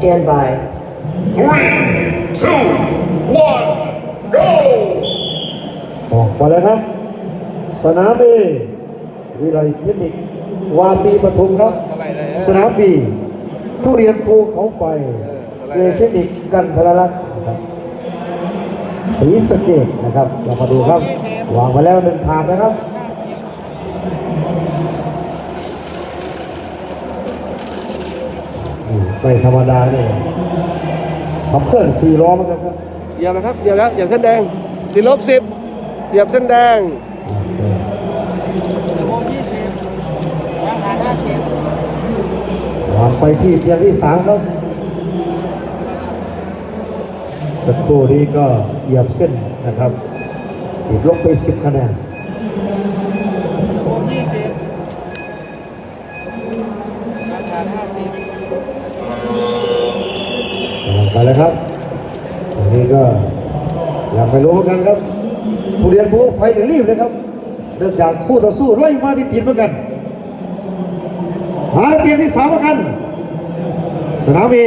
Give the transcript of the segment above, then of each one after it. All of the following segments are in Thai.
Stand by. Three, two, one, go! ออกมาแล้วครับ สนามเอวิไลเทคนิควาปีปทุมครับ สนามบีทุเรียนภูเขาไฟเอเทคนิคกันทรลักษณ์นะครับสีสะเกตนะครับ เรามาดูครับ วางมาแล้วหนึ่งถาดนะครับ อืม ไม่ธรรมดาเนี่ยขับเคลื่อนสี่ล้อเหมือนกันครับเหยียบนะครับเหยียบแล้วเหยียบเส้นแดงติดลบสิบเหยียบเส้นแดงวางไปที่เตียงที่สามครับสักครู่นี้ก็เหยียบเส้นนะครับติดลบไปสิบคะแนน ไปเลยครับอันนี้ก็อยากไปรู้เหมือนกันครับทุเรียนภูไฟเดี๋ยวรีบเลยครับเนื่องจากคู่ต่อสู้ไล่มาที่ติดเหมือนกันหาเตียงที่สามกัน สนามบี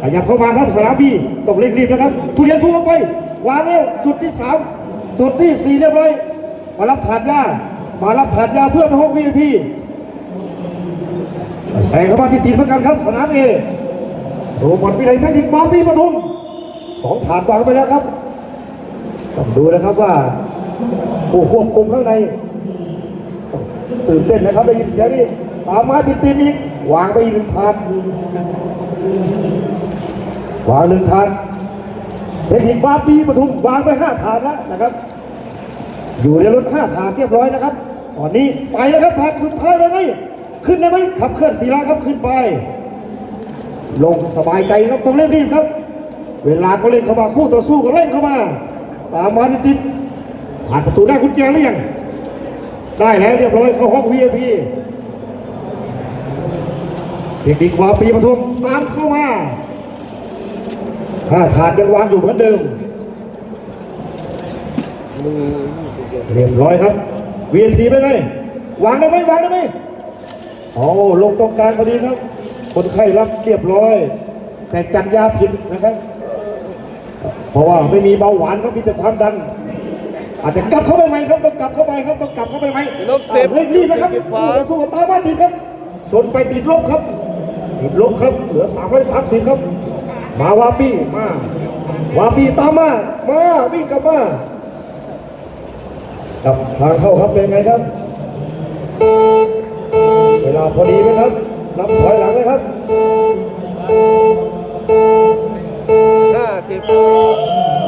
ขยับเข้ามาครับสนามบีต้องเร่งรีบนะครับทุเรียนพุ่งเข้าไปวางแล้วจุดที่สามจุดที่สี่เรียบร้อยมารับถาดยามารับถาดยาเพื่อไปห้องวีพีแสงเข้ามาที่ติดเหมือนกันครับสนามเอ โรบอทวิไลเทคนิคมาบีปทุมสองถาดวางไปแล้วครับต้องดูนะครับว่าผู้ควบคุมข้างในตื่นเต้นนะครับได้ยินเสียงนี่ตามมาติดติดๆอีกวางไปอีกหนึ่งถาดวางหนึ่งถาดเทคนิคมาปีปทุมวางไปห้าถาดแล้วนะครับ อยู่ในรถห้าถาดเรียบร้อยนะครับตอนนี้ไปแล้วครับถาดสุดท้ายแล้วไงขึ้นได้ไหมขับเคลื่อนสีล้อครับขึ้นไป ลงสบายใจครับต้องเร่งรีบครับ เวลาก็เล่นเข้ามาคู่ต่อสู้ก็เล่นเข้ามาตามมาติดผ่านประตูได้กุญแจหรือยังได้แล้วเรียบร้อยเข้าห้อง VIP เด็กๆวาปีปทุมตามเข้ามาถ้าถาดยังวางอยู่เหมือนเดิมเรียบร้อยครับ VIP ไปไหมวางได้ไหมวางได้ไหมโอ้ลงตรงกลางพอดีครับ คนไข้รับเรียบร้อย แต่จัดยาผิดนะครับ เพราะว่าไม่มีเบาหวานก็มีแต่ความดัน อาจจะกลับเข้าไปใหม่ครับต้องกลับเข้าไปครับต้องกลับเข้าไปใหม่ติดลบสิบอ่าเร่งรีบนะครับสิบฟ้าสู้กับตามมาติดครับชนไปติดลบครับติดลบครับเหลือ 330 ครับ มาวาปีมาวาปีตามมามาวิ่งกลับมากับทางเข้าครับเป็นไงครับ เวลาพอดีไหมครับ นับถอยหลังเลยครับห้าสิบ